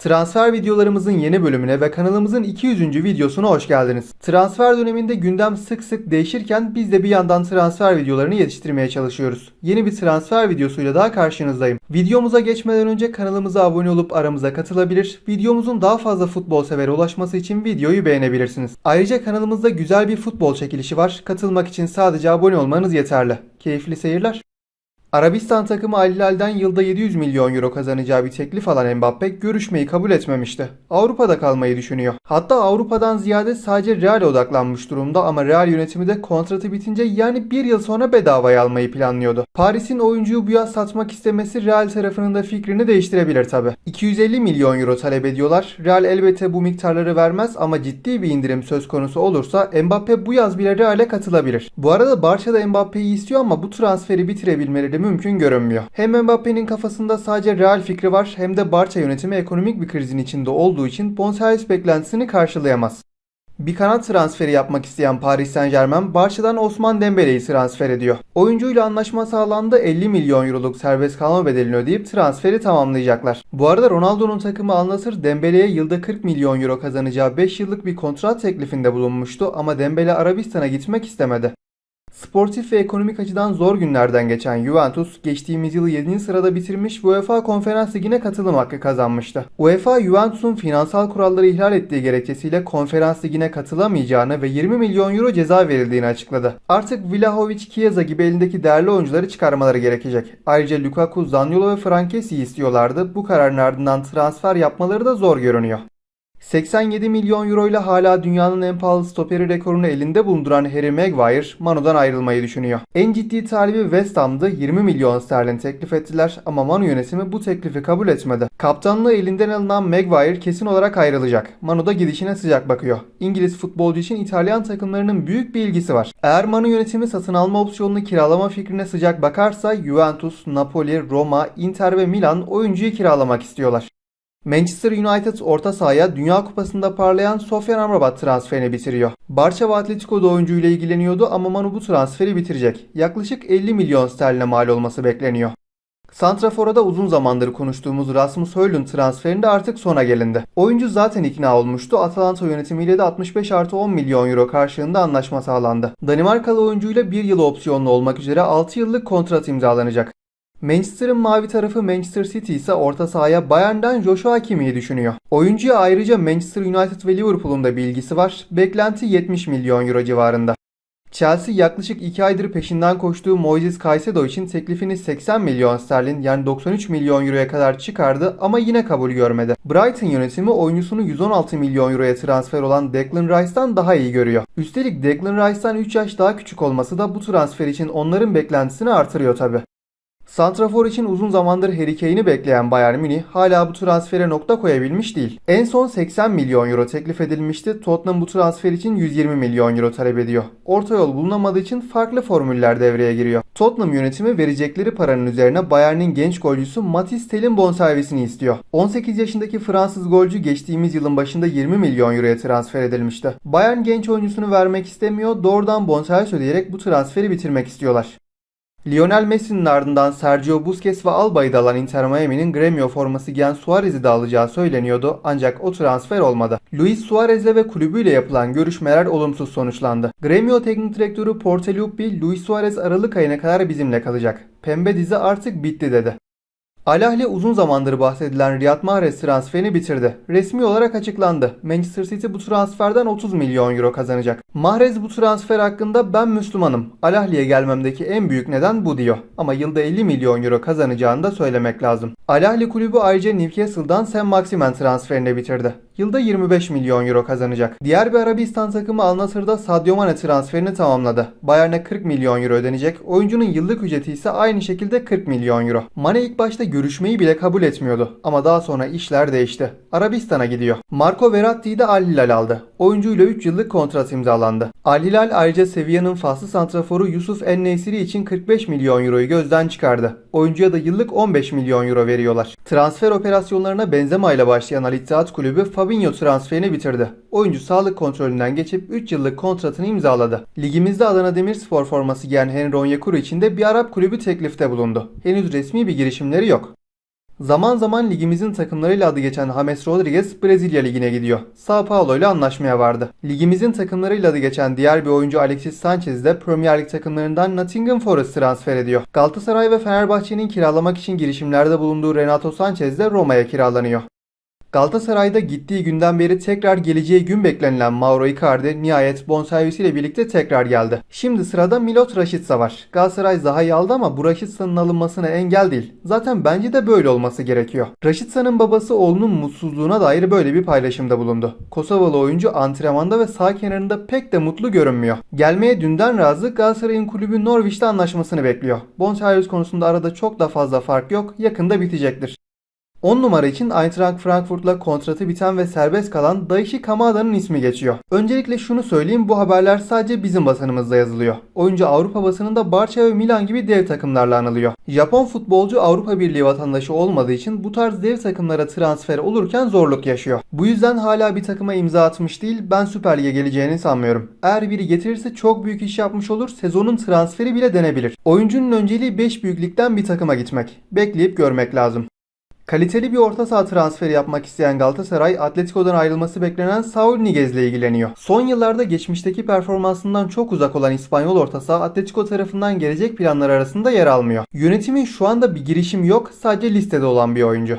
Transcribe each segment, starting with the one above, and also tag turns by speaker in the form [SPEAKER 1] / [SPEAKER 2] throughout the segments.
[SPEAKER 1] Transfer videolarımızın yeni bölümüne ve kanalımızın 200. videosuna hoş geldiniz. Transfer döneminde gündem sık sık değişirken biz de bir yandan transfer videolarını yetiştirmeye çalışıyoruz. Yeni bir transfer videosuyla daha karşınızdayım. Videomuza geçmeden önce kanalımıza abone olup aramıza katılabilir, videomuzun daha fazla futbol severe ulaşması için videoyu beğenebilirsiniz. Ayrıca kanalımızda güzel bir futbol çekilişi var. Katılmak için sadece abone olmanız yeterli. Keyifli seyirler. Arabistan takımı Al Hilal'den yılda 700 milyon euro kazanacağı bir teklif alan Mbappe görüşmeyi kabul etmemişti. Avrupa'da kalmayı düşünüyor. Hatta Avrupa'dan ziyade sadece Real'e odaklanmış durumda ama Real yönetimi de kontratı bitince yani bir yıl sonra bedavaya almayı planlıyordu. Paris'in oyuncuyu bu yaz satmak istemesi Real tarafının da fikrini değiştirebilir tabi. 250 milyon euro talep ediyorlar. Real elbette bu miktarları vermez ama ciddi bir indirim söz konusu olursa Mbappe bu yaz bile Real'e katılabilir. Bu arada Barça da Mbappe'yi istiyor ama bu transferi bitirebilmeleri mümkün görünmüyor. Hem Mbappe'nin kafasında sadece Real fikri var hem de Barça yönetimi ekonomik bir krizin içinde olduğu için bonservis beklentisini karşılayamaz. Bir kanat transferi yapmak isteyen Paris Saint Germain Barça'dan Osman Dembele'yi transfer ediyor. Oyuncuyla anlaşma sağlandı 50 milyon euroluk serbest kalma bedelini ödeyip transferi tamamlayacaklar. Bu arada Ronaldo'nun takımı Al-Nassr Dembele'ye yılda 40 milyon euro kazanacağı 5 yıllık bir kontrat teklifinde bulunmuştu ama Dembele Arabistan'a gitmek istemedi. Sportif ve ekonomik açıdan zor günlerden geçen Juventus geçtiğimiz yılı 7. sırada bitirmiş UEFA Konferans Ligi'ne katılım hakkı kazanmıştı. UEFA Juventus'un finansal kuralları ihlal ettiği gerekçesiyle Konferans Ligi'ne katılamayacağını ve 20 milyon euro ceza verildiğini açıkladı. Artık Vlahovic, Chiesa gibi elindeki değerli oyuncuları çıkarmaları gerekecek. Ayrıca Lukaku, Zaniolo ve Frankesi'yi istiyorlardı. Bu kararın ardından transfer yapmaları da zor görünüyor. 87 milyon euro ile hala dünyanın en pahalı stoperi rekorunu elinde bulunduran Harry Maguire Manu'dan ayrılmayı düşünüyor. En ciddi talibi West Ham'dı 20 milyon sterlin teklif ettiler ama Manu yönetimi bu teklifi kabul etmedi. Kaptanlığı elinden alınan Maguire kesin olarak ayrılacak. Manu da gidişine sıcak bakıyor. İngiliz futbolcu için İtalyan takımlarının büyük bir ilgisi var. Eğer Manu yönetimi satın alma opsiyonunu kiralama fikrine sıcak bakarsa Juventus, Napoli, Roma, Inter ve Milan oyuncuyu kiralamak istiyorlar. Manchester United orta sahaya Dünya Kupası'nda parlayan Sofyan Amrabat transferini bitiriyor. Barça ve Atletico da oyuncuyla ilgileniyordu ama Manu bu transferi bitirecek. Yaklaşık 50 milyon sterline mal olması bekleniyor. Santrafor'a da uzun zamandır konuştuğumuz Rasmus Højlund transferinde artık sona gelindi. Oyuncu zaten ikna olmuştu. Atalanta yönetimiyle de 65 artı 10 milyon euro karşılığında anlaşma sağlandı. Danimarkalı oyuncuyla 1 yıl opsiyonlu olmak üzere 6 yıllık kontrat imzalanacak. Manchester'ın mavi tarafı Manchester City ise orta sahaya Bayern'den Joshua Kimmih'i düşünüyor. Oyuncuya ayrıca Manchester United ve Liverpool'un da bir ilgisi var. Beklenti 70 milyon euro civarında. Chelsea yaklaşık 2 aydır peşinden koştuğu Moises Caicedo için teklifini 80 milyon sterlin yani 93 milyon euroya kadar çıkardı ama yine kabul görmedi. Brighton yönetimi oyuncusunu 116 milyon euroya transfer olan Declan Rice'dan daha iyi görüyor. Üstelik Declan Rice'dan 3 yaş daha küçük olması da bu transfer için onların beklentisini artırıyor tabi. Santrafor için uzun zamandır Harry Kane'i bekleyen Bayern Münih hala bu transfere nokta koyabilmiş değil. En son 80 milyon euro teklif edilmişti. Tottenham bu transfer için 120 milyon euro talep ediyor. Orta yol bulunamadığı için farklı formüller devreye giriyor. Tottenham yönetimi verecekleri paranın üzerine Bayern'in genç golcüsü Matis Tel'in bonservisini istiyor. 18 yaşındaki Fransız golcü geçtiğimiz yılın başında 20 milyon euroya transfer edilmişti. Bayern genç oyuncusunu vermek istemiyor. Doğrudan bonservis ödeyerek bu transferi bitirmek istiyorlar. Lionel Messi'nin ardından Sergio Busquets ve Alba'yı da alan Inter Miami'nin Gremio forması giyen Suarez'i de alacağı söyleniyordu ancak o transfer olmadı. Luis Suarez'le ve kulübüyle yapılan görüşmeler olumsuz sonuçlandı. Gremio teknik direktörü Portaluppi, Luis Suarez Aralık ayına kadar bizimle kalacak. Pembe dizi artık bitti dedi. Alahli uzun zamandır bahsedilen Riyad Mahrez transferini bitirdi. Resmi olarak açıklandı. Manchester City bu transferden 30 milyon euro kazanacak. Mahrez bu transfer hakkında ben Müslümanım. Alahli'ye gelmemdeki en büyük neden bu diyor. Ama yılda 50 milyon euro kazanacağını da söylemek lazım. Alahli kulübü ayrıca Newcastle'dan Sam Maximen transferini bitirdi. Yılda 25 milyon euro kazanacak. Diğer bir Arabistan takımı Al Nassr'da Sadio Mane transferini tamamladı. Bayern'e 40 milyon euro ödenecek. Oyuncunun yıllık ücreti ise aynı şekilde 40 milyon euro. Mane ilk başta görüşmeyi bile kabul etmiyordu. Ama daha sonra işler değişti. Arabistan'a gidiyor. Marco Verratti'yi de Al Hilal aldı. Oyuncuyla 3 yıllık kontrat imzalandı. Al Hilal ayrıca Sevilla'nın faslı santraforu Yusuf En-Nesyri için 45 milyon euroyu gözden çıkardı. Oyuncuya da yıllık 15 milyon euro veriyorlar. Transfer operasyonlarına Benzema ile başlayan Al Ittihad Kulübü Fabinho transferini bitirdi. Oyuncu sağlık kontrolünden geçip 3 yıllık kontratını imzaladı. Ligimizde Adana Demirspor forması giyen Henry Onyekuru için de bir Arap kulübü teklifte bulundu. Henüz resmi bir girişimleri yok. Zaman zaman ligimizin takımlarıyla adı geçen James Rodriguez Brezilya ligine gidiyor. Sao Paulo ile anlaşmaya vardı. Ligimizin takımlarıyla adı geçen diğer bir oyuncu Alexis Sanchez de Premier Lig takımlarından Nottingham Forest transfer ediyor. Galatasaray ve Fenerbahçe'nin kiralamak için girişimlerde bulunduğu Renato Sanchez de Roma'ya kiralanıyor. Galatasaray'da gittiği günden beri tekrar geleceği gün beklenilen Mauro Icardi nihayet bonservisiyle birlikte tekrar geldi. Şimdi sırada Milot Rashica var. Galatasaray Zaha'yı aldı ama bu Rashica'nın alınmasına engel değil. Zaten bence de böyle olması gerekiyor. Rashica'nın babası oğlunun mutsuzluğuna dair böyle bir paylaşımda bulundu. Kosovalı oyuncu antrenmanda ve sağ kenarında pek de mutlu görünmüyor. Gelmeye dünden razı Galatasaray'ın kulübü Norwich'te anlaşmasını bekliyor. Bonservis konusunda arada çok da fazla fark yok. Yakında bitecektir. 10 numara için Eintracht Frankfurt'la kontratı biten ve serbest kalan Daichi Kamada'nın ismi geçiyor. Öncelikle şunu söyleyeyim bu haberler sadece bizim basınımızda yazılıyor. Oyuncu Avrupa basınında Barça ve Milan gibi dev takımlarla anılıyor. Japon futbolcu Avrupa Birliği vatandaşı olmadığı için bu tarz dev takımlara transfer olurken zorluk yaşıyor. Bu yüzden hala bir takıma imza atmış değil ben Süper Lig'e geleceğini sanmıyorum. Eğer biri getirirse çok büyük iş yapmış olur sezonun transferi bile denebilir. Oyuncunun önceliği 5 büyüklükten bir takıma gitmek. Bekleyip görmek lazım. Kaliteli bir orta saha transferi yapmak isteyen Galatasaray, Atletico'dan ayrılması beklenen Saul Niguez ile ilgileniyor. Son yıllarda geçmişteki performansından çok uzak olan İspanyol orta saha Atletico tarafından gelecek planlar arasında yer almıyor. Yönetimin şu anda bir girişim yok, sadece listede olan bir oyuncu.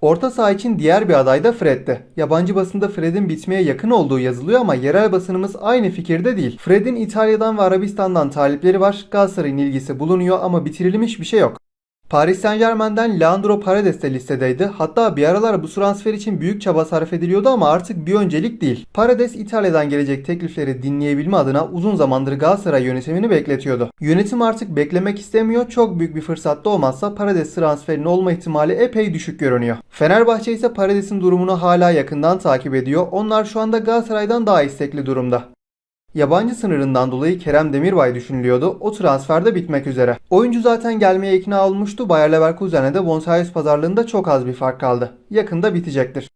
[SPEAKER 1] Orta saha için diğer bir aday da Fred'ti. Yabancı basında Fred'in bitmeye yakın olduğu yazılıyor ama yerel basınımız aynı fikirde değil. Fred'in İtalya'dan ve Arabistan'dan talipleri var. Galatasaray'ın ilgisi bulunuyor ama bitirilmiş bir şey yok. Paris Saint Germain'den Leandro Paredes de listedeydi. Hatta bir aralar bu transfer için büyük çaba sarf ediliyordu ama artık bir öncelik değil. Paredes İtalya'dan gelecek teklifleri dinleyebilme adına uzun zamandır Galatasaray yönetimini bekletiyordu. Yönetim artık beklemek istemiyor. Çok büyük bir fırsatta olmazsa Paredes transferinin olma ihtimali epey düşük görünüyor. Fenerbahçe ise Paredes'in durumunu hala yakından takip ediyor. Onlar şu anda Galatasaray'dan daha istekli durumda. Yabancı sınırından dolayı Kerem Demirbay düşünülüyordu. O transferde bitmek üzere. Oyuncu zaten gelmeye ikna olmuştu. Bayer Leverkusen'e de bonservis pazarlığında çok az bir fark kaldı. Yakında bitecektir.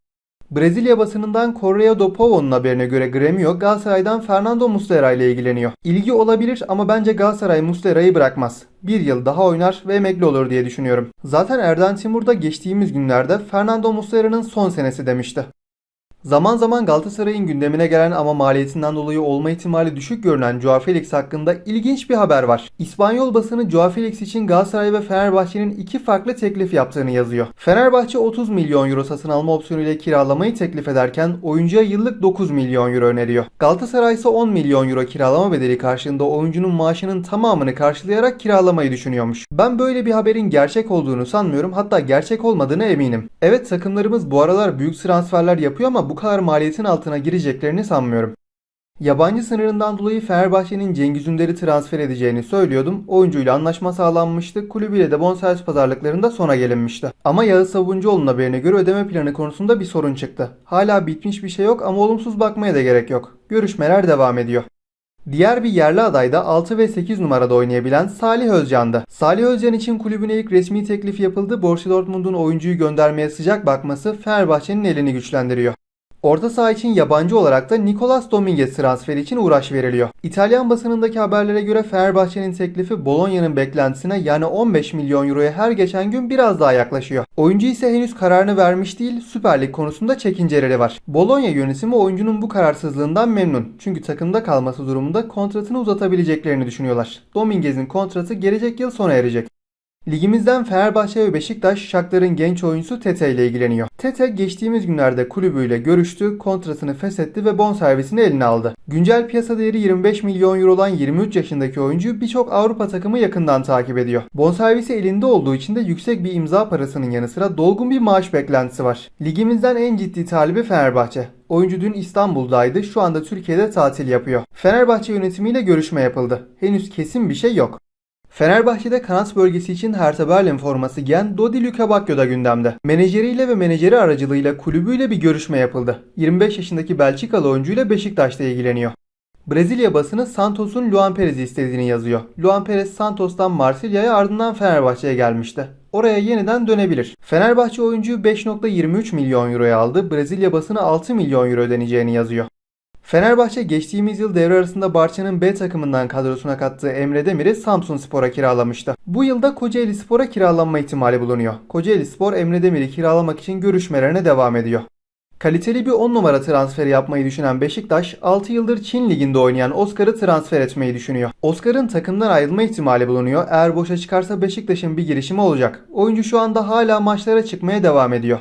[SPEAKER 1] Brezilya basınından Correio do Povo'nun haberine göre Grêmio Galatasaray'dan Fernando Muslera ile ilgileniyor. İlgi olabilir ama bence Galatasaray Muslera'yı bırakmaz. Bir yıl daha oynar ve emekli olur diye düşünüyorum. Zaten Erden Timur da geçtiğimiz günlerde Fernando Muslera'nın son senesi demişti. Zaman zaman Galatasaray'ın gündemine gelen ama maliyetinden dolayı olma ihtimali düşük görünen Joao Felix hakkında ilginç bir haber var. İspanyol basını Joao Felix için Galatasaray ve Fenerbahçe'nin iki farklı teklif yaptığını yazıyor. Fenerbahçe 30 milyon euro satın alma opsiyonuyla kiralamayı teklif ederken oyuncuya yıllık 9 milyon euro öneriyor. Galatasaray ise 10 milyon euro kiralama bedeli karşılığında oyuncunun maaşının tamamını karşılayarak kiralamayı düşünüyormuş. Ben böyle bir haberin gerçek olduğunu sanmıyorum hatta gerçek olmadığını eminim. Evet takımlarımız bu aralar büyük transferler yapıyor ama bu kadar maliyetin altına gireceklerini sanmıyorum. Yabancı sınırından dolayı Fenerbahçe'nin Cengiz Ünder'i transfer edeceğini söylüyordum. Oyuncuyla anlaşma sağlanmıştı. Kulübüyle de bonservis pazarlıklarında sona gelinmişti. Ama Yağız Savuncuoğlu'nun haberine göre ödeme planı konusunda bir sorun çıktı. Hala bitmiş bir şey yok ama olumsuz bakmaya da gerek yok. Görüşmeler devam ediyor. Diğer bir yerli aday da 6 ve 8 numarada oynayabilen Salih Özcan'dı. Salih Özcan için kulübüne ilk resmi teklif yapıldı. Borussia Dortmund'un oyuncuyu göndermeye sıcak bakması Fenerbahçe'nin elini güçlendiriyor. Orta saha için yabancı olarak da Nicolas Dominguez transferi için uğraş veriliyor. İtalyan basınındaki haberlere göre Fenerbahçe'nin teklifi Bologna'nın beklentisine yani 15 milyon euroya her geçen gün biraz daha yaklaşıyor. Oyuncu ise henüz kararını vermiş değil, Süper Lig konusunda çekinceleri var. Bologna yönetimi oyuncunun bu kararsızlığından memnun. Çünkü takımda kalması durumunda kontratını uzatabileceklerini düşünüyorlar. Dominguez'in kontratı gelecek yıl sona erecek. Ligimizden Fenerbahçe ve Beşiktaş Shakhtar'ın genç oyuncusu Tete ile ilgileniyor. Tete geçtiğimiz günlerde kulübüyle görüştü, kontratını feshetti ve bonservisini eline aldı. Güncel piyasa değeri 25 milyon euro olan 23 yaşındaki oyuncu birçok Avrupa takımı yakından takip ediyor. Bonservisi elinde olduğu için de yüksek bir imza parasının yanı sıra dolgun bir maaş beklentisi var. Ligimizden en ciddi talibi Fenerbahçe. Oyuncu dün İstanbul'daydı, şu anda Türkiye'de tatil yapıyor. Fenerbahçe yönetimiyle görüşme yapıldı. Henüz kesin bir şey yok. Fenerbahçe'de kanat bölgesi için Hertha Berlin forması giyen Dodi Lukebakio da gündemde. Menajeriyle ve menajeri aracılığıyla kulübüyle bir görüşme yapıldı. 25 yaşındaki Belçikalı oyuncuyla Beşiktaş'ta ilgileniyor. Brezilya basını Santos'un Luan Perez'i istediğini yazıyor. Luan Perez Santos'tan Marsilya'ya ardından Fenerbahçe'ye gelmişti. Oraya yeniden dönebilir. Fenerbahçe oyuncuyu 5.23 milyon euroya aldı. Brezilya basını 6 milyon euro ödeneceğini yazıyor. Fenerbahçe geçtiğimiz yıl devre arasında Barça'nın B takımından kadrosuna kattığı Emre Demir'i Samsun Spor'a kiralamıştı. Bu yılda Kocaeli Spor'a kiralanma ihtimali bulunuyor. Kocaeli Spor Emre Demir'i kiralamak için görüşmelerine devam ediyor. Kaliteli bir 10 numara transferi yapmayı düşünen Beşiktaş, 6 yıldır Çin Ligi'nde oynayan Oscar'ı transfer etmeyi düşünüyor. Oscar'ın takımdan ayrılma ihtimali bulunuyor. Eğer boşa çıkarsa Beşiktaş'ın bir girişimi olacak. Oyuncu şu anda hala maçlara çıkmaya devam ediyor.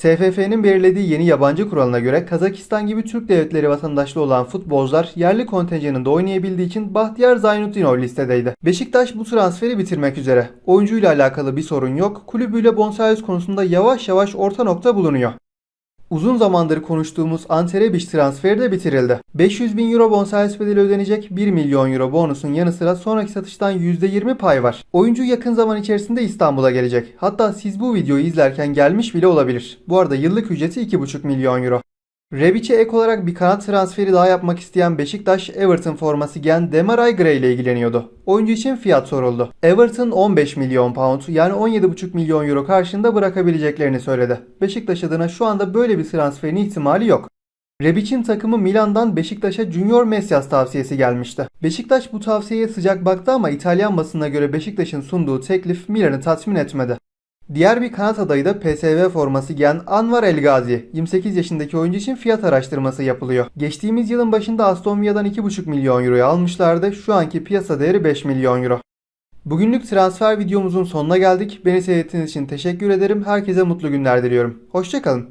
[SPEAKER 1] TFF'nin belirlediği yeni yabancı kuralına göre Kazakistan gibi Türk devletleri vatandaşlı olan futbolcular yerli kontenjanında oynayabildiği için Bahtiyar Zaynutdinov listedeydi. Beşiktaş bu transferi bitirmek üzere. Oyuncuyla alakalı bir sorun yok. Kulübüyle bonservis konusunda yavaş yavaş orta nokta bulunuyor. Uzun zamandır konuştuğumuz Ante transferi de bitirildi. 500 bin euro bonservis bedeli ödenecek 1 milyon euro bonusun yanı sıra sonraki satıştan %20 pay var. Oyuncu yakın zaman içerisinde İstanbul'a gelecek. Hatta siz bu videoyu izlerken gelmiş bile olabilir. Bu arada yıllık ücreti 2,5 milyon euro. Rebic'e ek olarak bir kanat transferi daha yapmak isteyen Beşiktaş, Everton forması giyen Demaray Gray ile ilgileniyordu. Oyuncu için fiyat soruldu. Everton 15 milyon pound yani 17,5 milyon euro karşında bırakabileceklerini söyledi. Beşiktaş adına şu anda böyle bir transferin ihtimali yok. Rebic'in takımı Milan'dan Beşiktaş'a Junior Mesias tavsiyesi gelmişti. Beşiktaş bu tavsiyeye sıcak baktı ama İtalyan basınına göre Beşiktaş'ın sunduğu teklif Milan'ı tatmin etmedi. Diğer bir kanat adayı da PSV forması giyen Anvar El Gazi. 28 yaşındaki oyuncu için fiyat araştırması yapılıyor. Geçtiğimiz yılın başında Aston Villa'dan 2,5 milyon euroya almışlardı. Şu anki piyasa değeri 5 milyon euro. Bugünlük transfer videomuzun sonuna geldik. Beni seyrettiğiniz için teşekkür ederim. Herkese mutlu günler diliyorum. Hoşçakalın.